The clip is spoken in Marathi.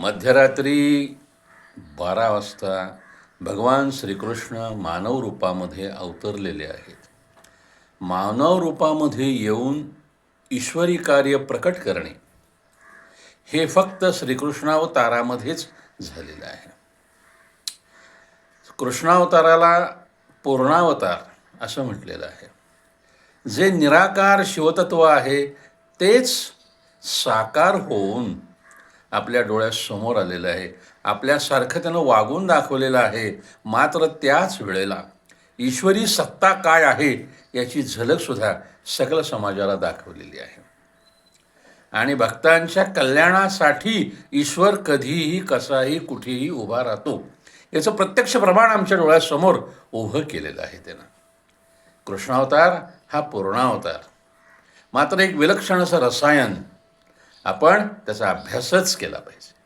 मध्यरात्री बारा वाजता भगवान श्रीकृष्ण मानव रूपामध्ये अवतरलेले आहेत. मानव रूपामध्ये येऊन ईश्वरी कार्य प्रकट करणे हे फक्त श्रीकृष्णावतारामध्येच झालेलं आहे. कृष्णावताराला पूर्णावतार असं म्हटलेलं आहे. जे निराकार शिवतत्व आहे तेच साकार होऊन आपल्या डोळ्यासमोर आलेलं आहे. आपल्यासारखं त्यानं वागून दाखवलेलं आहे मात्र त्याच वेळेला ईश्वरी सत्ता काय आहे याची झलकसुद्धा सकल समाजाला दाखवलेली आहे. आणि भक्तांच्या कल्याणासाठी ईश्वर कधीही कसाही कुठेही उभा राहतो याचं प्रत्यक्ष प्रमाण आमच्या डोळ्यासमोर उभं केलेलं आहे त्यानं. कृष्णावतार हा पूर्णावतार. मात्र एक विलक्षण असं रसायन आपण त्याचा अभ्यासच केला पाहिजे.